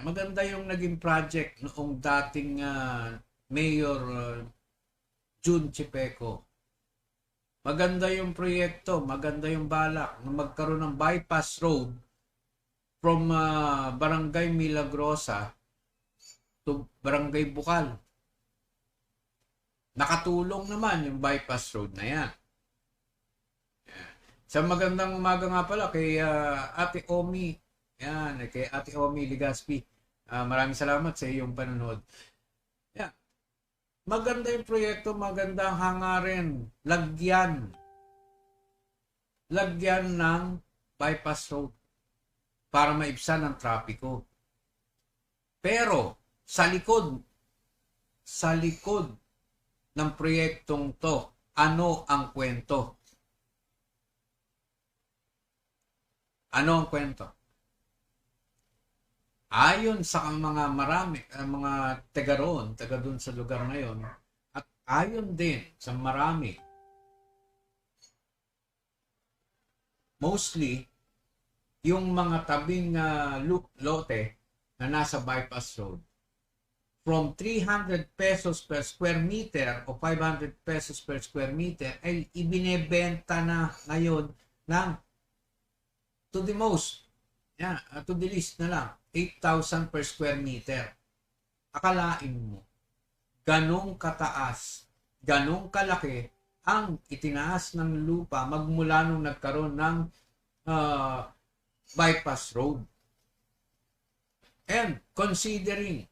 Yan, maganda yung naging project noong dating ah, Mayor ah, June Chipeco. Maganda yung proyekto, maganda yung balak na magkaroon ng bypass road from ah, Barangay Milagrosa to Barangay Bukal. Nakatulong naman yung bypass road na yan. Sa magandang umaga nga pala kay ah, Ate Omi, yan, kay Ate Omi Ligaspi. Ah, maraming salamat sa iyong panonood. Yan. Maganda yung proyekto, maganda ang hangarin. Lagyan. Lagyan ng bypass road para maibsan ang trapiko. Pero sa likod, sa likod ng proyektong to, ano ang kwento? Ano ang kwento? Ayon sa mga marami, ang mga taga roon, taga doon sa lugar na yon, at ayon din sa marami, mostly, yung mga tabing uh, lote na nasa bypass road, from 300 pesos per square meter o 500 pesos per square meter ay ibinebenta na ngayon ng to the most, yeah, uh, to the least na lang, 8,000 per square meter. Akalain mo, ganong kataas, ganong kalaki ang itinaas ng lupa magmula nung nagkaroon ng uh, bypass road. And considering,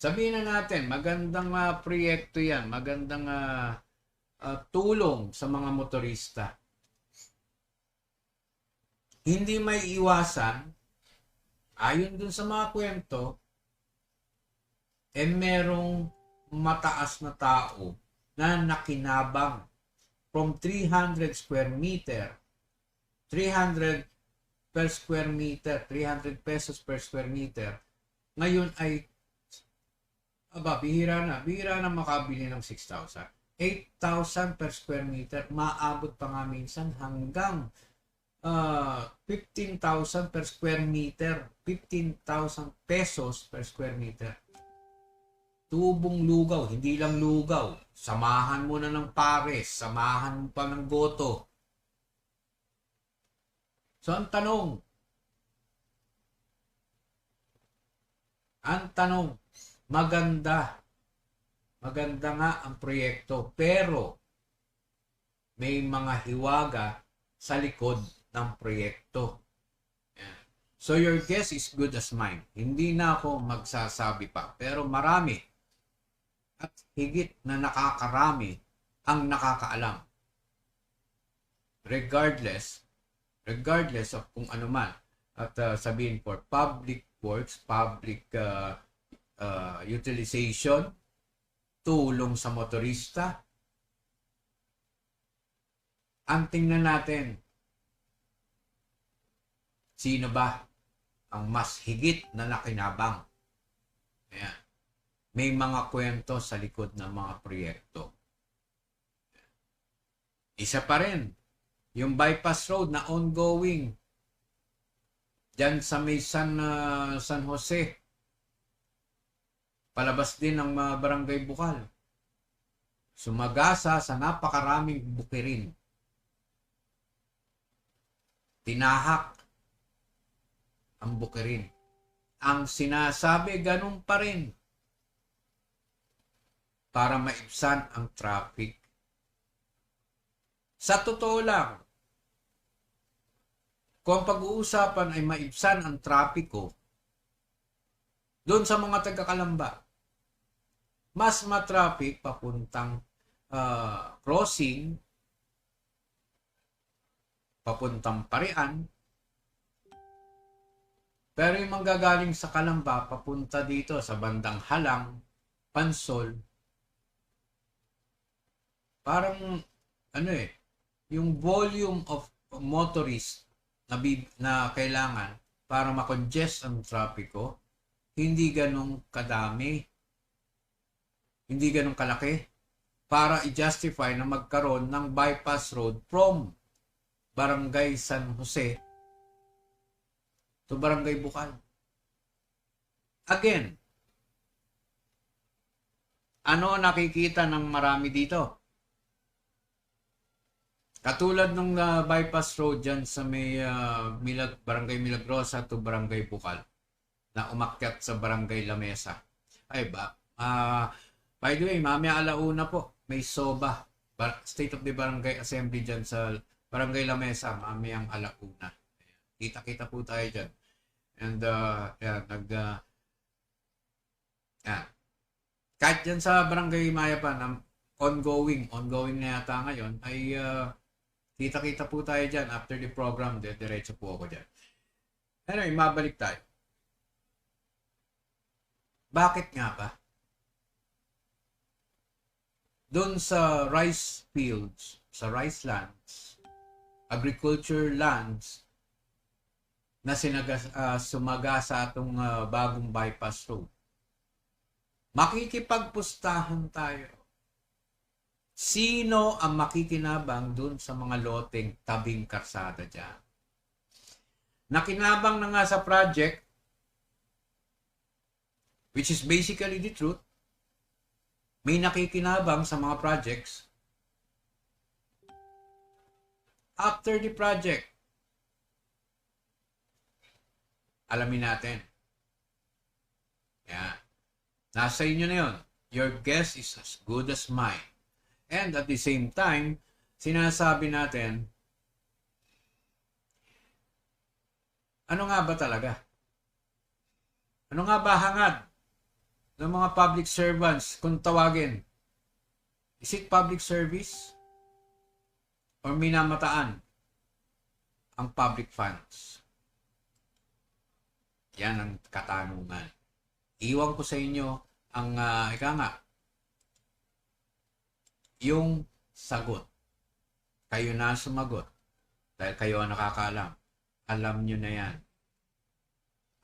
sabihin na natin, magandang uh, proyekto yan, magandang uh, uh, tulong sa mga motorista hindi may iwasan, ayon dun sa mga kwento, eh merong mataas na tao na nakinabang from 300 square meter, 300 per square meter, 300 pesos per square meter, ngayon ay aba, bihira na. Bihira na makabili ng 6,000. 8,000 per square meter, maabot pa nga minsan hanggang uh, 15,000 per square meter, 15,000 pesos per square meter. Tubong lugaw, hindi lang lugaw. Samahan mo na ng pares, samahan mo pa ng goto. So ang tanong, ang tanong, maganda, maganda nga ang proyekto, pero may mga hiwaga sa likod ng proyekto. So your guess is good as mine. Hindi na ako magsasabi pa. Pero marami at higit na nakakarami ang nakakaalam. Regardless, regardless of kung ano man. At uh, sabihin for public works, public uh, uh, utilization, tulong sa motorista. Ang tingnan natin, Sino ba ang mas higit na nakinabang? Ayan. May mga kwento sa likod ng mga proyekto. Isa pa rin, yung bypass road na ongoing dyan sa may San, uh, San Jose. Palabas din ng mga barangay Bukal. Sumagasa sa napakaraming bukirin. Tinahak ang bukirin. Ang sinasabi, ganun pa rin. Para maibsan ang traffic. Sa totoo lang, kung pag-uusapan ay maibsan ang trapiko, doon sa mga taga-Kalamba, mas matraffic papuntang uh, crossing, papuntang Parian, pero yung manggagaling sa Kalamba, papunta dito sa bandang Halang, Pansol, parang, ano eh, yung volume of motorists na, na kailangan para makongest ang trapiko, hindi ganong kadami, hindi ganong kalaki para i-justify na magkaroon ng bypass road from Barangay San Jose to Barangay Bukal. Again, ano nakikita ng marami dito? Katulad ng bypass road dyan sa may ah, Milag, Barangay Milagrosa to Barangay Bukal na umakyat sa Barangay Lamesa. Ay ba? Ah, by the way, mamaya alauna po, may SOBA, State of the Barangay Assembly dyan sa Barangay Lamesa, mamayang alauna. Kita-kita po tayo dyan. And, uh, yan, nag, uh, yan. Kahit dyan sa Barangay Mayapan, ang ongoing, ongoing na yata ngayon, ay uh, kita-kita po tayo dyan. After the program, de, diretso po ako dyan. Anyway, mabalik tayo. Bakit nga ba? Doon sa rice fields, sa rice lands, agriculture lands, na sinaga, ah, sumaga sa atong ah, bagong bypass road. Makikipagpustahan tayo. Sino ang makikinabang dun sa mga loteng tabing karsada dyan? Nakinabang na nga sa project, which is basically the truth, may nakikinabang sa mga projects after the project. Alamin natin. Yeah. Nasa inyo na yun. Your guess is as good as mine. And at the same time, sinasabi natin, ano nga ba talaga? Ano nga ba hangad ng mga public servants kung tawagin? Is it public service? Or minamataan ang public funds? Yan ang katanungan. Iwan ko sa inyo ang, uh, ika nga, yung sagot. Kayo na sumagot. Dahil kayo ang nakakaalam. Alam nyo na yan.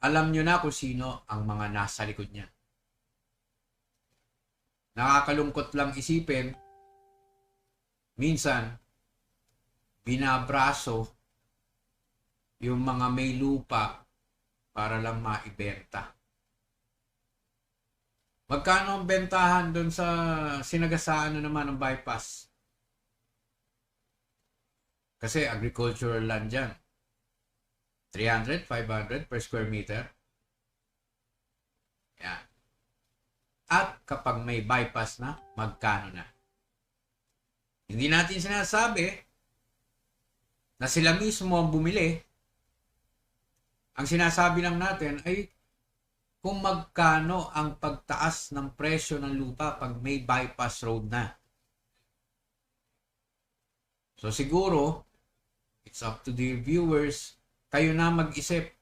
Alam nyo na kung sino ang mga nasa likod niya. Nakakalungkot lang isipin, minsan, binabraso yung mga may lupa para lang maibenta. Magkano ang bentahan doon sa sinagasaan na naman ng bypass? Kasi agricultural land yan. 300, 500 per square meter. Yan. At kapag may bypass na, magkano na? Hindi natin sinasabi na sila mismo ang bumili. Ang sinasabi lang natin ay kung magkano ang pagtaas ng presyo ng lupa pag may bypass road na. So siguro, it's up to the viewers, kayo na mag-isip